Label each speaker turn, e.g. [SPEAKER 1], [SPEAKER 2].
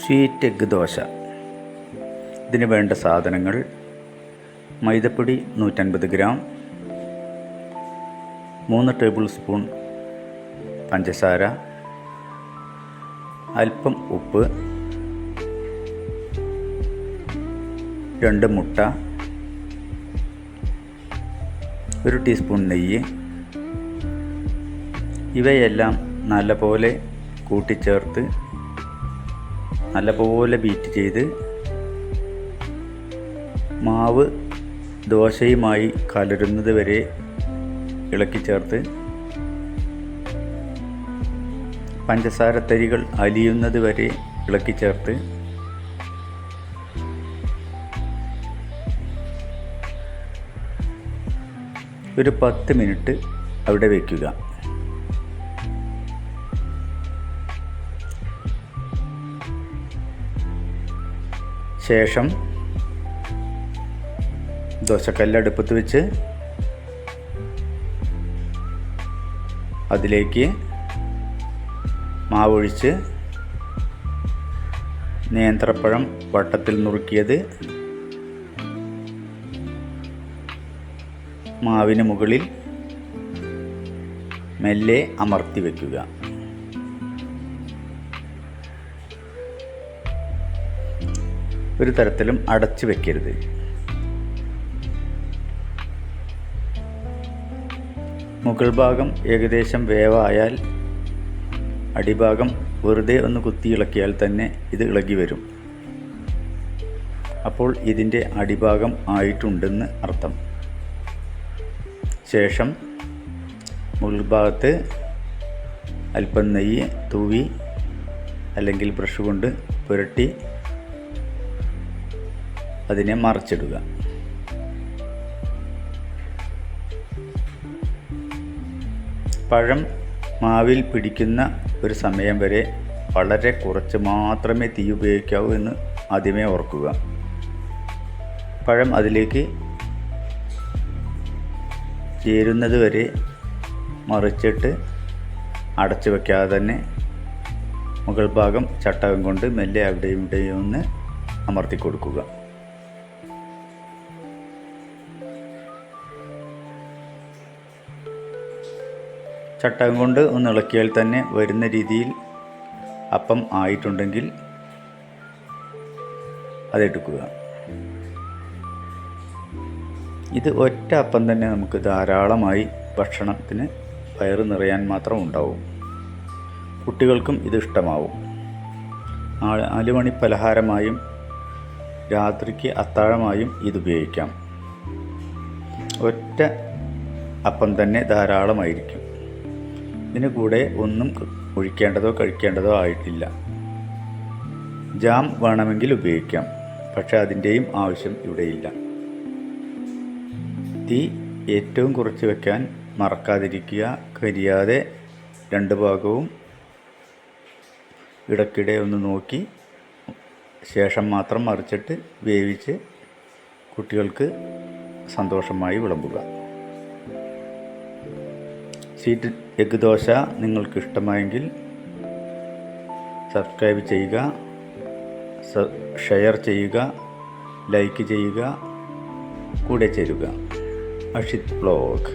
[SPEAKER 1] Sweet egg dosa. ഇതിന് വേണ്ട സാധനങ്ങൾ മൈദപ്പൊടി നൂറ്റൻപത് ഗ്രാം മൂന്ന് ടേബിൾ സ്പൂൺ പഞ്ചസാര അല്പം ഉപ്പ് രണ്ട് മുട്ട ഒരു ടീസ്പൂൺ നെയ്യ്. ഇവയെല്ലാം നല്ലപോലെ കൂട്ടിച്ചേർത്ത് നല്ലപോലെ ബീറ്റ് ചെയ്ത് മാവ് ദോശയുമായി കലരുന്നത് വരെ ഇളക്കി ചേർത്ത് പഞ്ചസാര തരികൾ അലിയുന്നത് വരെ ഇളക്കി ചേർത്ത് ഒരു പത്ത് മിനിറ്റ് അവിടെ വയ്ക്കുക ശേഷം ദോശക്കല്ല് അടുപ്പത്ത് വെച്ച് അതിലേക്ക് മാവൊഴിച്ച് നേന്ത്രപ്പഴം വട്ടത്തിൽ നുറുക്കിയത് മാവിന് മുകളിൽ മെല്ലെ അമർത്തി വയ്ക്കുക ഒരു തരത്തിലും അടച്ചു വെക്കരുത്. മുകൾ ഭാഗം ഏകദേശം വേവായാൽ അടിഭാഗം വെറുതെ ഒന്ന് കുത്തി ഇളക്കിയാൽ തന്നെ ഇത് ഇളകി വരും. അപ്പോൾ ഇതിന്റെ അടിഭാഗം ആയിട്ടുണ്ടെന്ന് അർത്ഥം. ശേഷം മുകൾ ഭാഗത്ത് അല്പം നെയ്യ് തൂവി അല്ലെങ്കിൽ ബ്രഷ് കൊണ്ട് പുരട്ടി അതിനെ മറച്ചിടുക. പഴം മാവിൽ പിടിക്കുന്ന ഒരു സമയം വരെ വളരെ കുറച്ച് മാത്രമേ തീ ഉപയോഗിക്കാവൂ എന്ന് ആദ്യമേ ഓർക്കുക. പഴം അതിലേക്ക് ചേരുന്നത് വരെ മറിച്ചിട്ട് അടച്ചു വയ്ക്കാതെ തന്നെ മുകൾ ഭാഗം ചട്ടകം കൊണ്ട് മെല്ലെ അവിടെയും ഇവിടെയും ഒന്ന് അമർത്തി കൊടുക്കുക ചട്ടകം കൊണ്ട് ഒന്ന് ഇളക്കിയാൽ തന്നെ വരുന്ന രീതിയിൽ അപ്പം ആയിട്ടുണ്ടെങ്കിൽ അതെടുക്കുക. ഇത് ഒറ്റ അപ്പം തന്നെ നമുക്ക് ധാരാളമായി ഭക്ഷണത്തിന് വയറ് നിറയാൻ മാത്രം ഉണ്ടാവും. കുട്ടികൾക്കും ഇത് ഇഷ്ടമാവും. നാല് മണി പലഹാരമായും രാത്രിക്ക് അത്താഴമായും ഇത് ഉപയോഗിക്കാം. ഒറ്റ അപ്പം തന്നെ ധാരാളമായിരിക്കും. ഇതിന് കൂടെ ഒന്നും ഒഴിക്കേണ്ടതോ കഴിക്കേണ്ടതോ ആയിട്ടില്ല. ജാം വേണമെങ്കിൽ ഉപയോഗിക്കാം പക്ഷേ അതിന്റെയും ആവശ്യം ഇവിടെയില്ല. തീ ഏറ്റവും കുറച്ച് വെക്കാൻ മറക്കാതിരിക്കുക കരിയാതെ രണ്ട് ഭാഗവും ഇടയ്ക്കിടെ ഒന്ന് നോക്കി ശേഷം മാത്രം മറിച്ചിട്ട് വേവിച്ച് കുട്ടികൾക്ക് സന്തോഷമായി വിളമ്പുക. സ്വീറ്റ് എഗ് ദോശ നിങ്ങൾക്ക് ഇഷ്ടമായെങ്കിൽ സബ്സ്ക്രൈബ് ചെയ്യുക ഷെയർ ചെയ്യുക ലൈക്ക് ചെയ്യുക കൂടെ ചേരുക. അഷിത് ബ്ലോഗ്